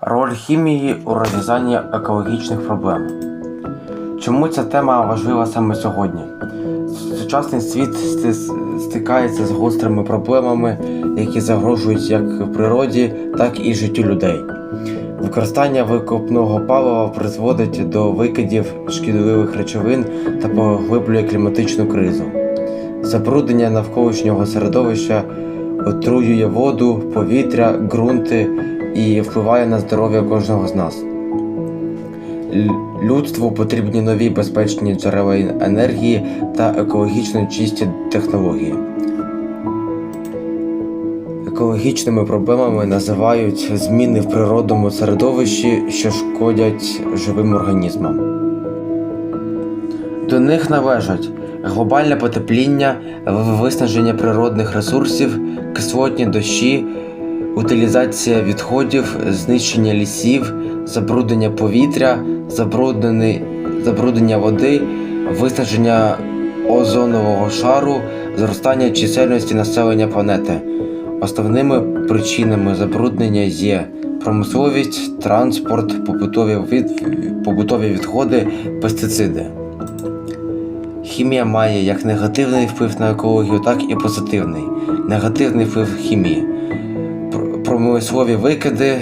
Роль хімії у розв'язанні екологічних проблем. Чому ця тема важлива саме сьогодні? Сучасний світ стикається з гострими проблемами, які загрожують як природі, так і життю людей. Використання викопного палива призводить до викидів шкідливих речовин та поглиблює кліматичну кризу. Забруднення навколишнього середовища отруює воду, повітря, ґрунти і впливає на здоров'я кожного з нас. Людству потрібні нові безпечні джерела енергії та екологічно чисті технології. Екологічними проблемами називають зміни в природному середовищі, що шкодять живим організмам. До них належать глобальне потепління, виснаження природних ресурсів, кислотні дощі, утилізація відходів, знищення лісів, забруднення повітря, забруднення води, виснаження озонового шару, зростання чисельності населення планети. Основними причинами забруднення є промисловість, транспорт, побутові, від... побутові відходи, пестициди. Хімія має як негативний вплив на екологію, так і позитивний. Негативний вплив хімії. Пр- Промислові викиди.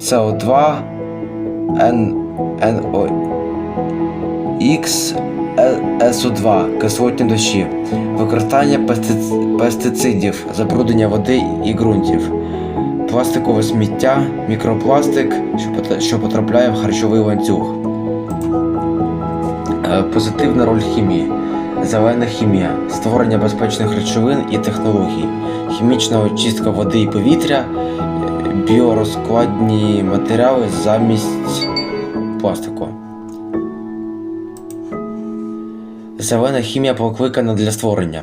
СО2, N, NOx, СО2, кислотні дощі, використання пестицидів, забруднення води і ґрунтів, пластикове сміття, мікропластик, що потрапляє в харчовий ланцюг. Е, Позитивна роль хімії. Зелена хімія, створення безпечних речовин і технологій, хімічна очистка води і повітря, біорозкладні матеріали замість пластику. Зелена хімія покликана для створення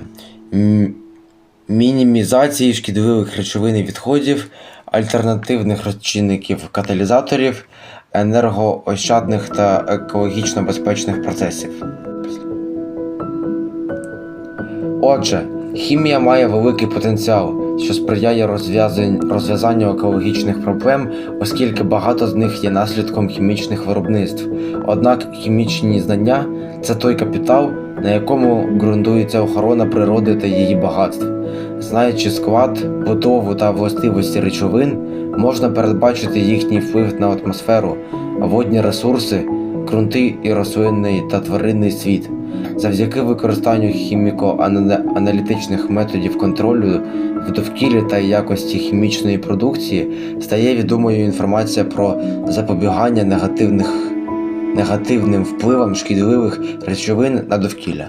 мінімізації шкідливих речовин і відходів, альтернативних розчинників каталізаторів, енергоощадних та екологічно безпечних процесів. Отже, хімія має великий потенціал, що сприяє розв'язанню екологічних проблем, оскільки багато з них є наслідком хімічних виробництв. Однак хімічні знання це той капітал, на якому ґрунтується охорона природи та її багатств. Знаючи склад, будову та властивості речовин, можна передбачити їхній вплив на атмосферу, водні ресурси, ґрунти і рослинний та тваринний світ. Завдяки використанню хіміко-аналітичних методів контролю в довкіллі та якості хімічної продукції стає відомою інформація про запобігання негативних, негативним впливам шкідливих речовин на довкілля.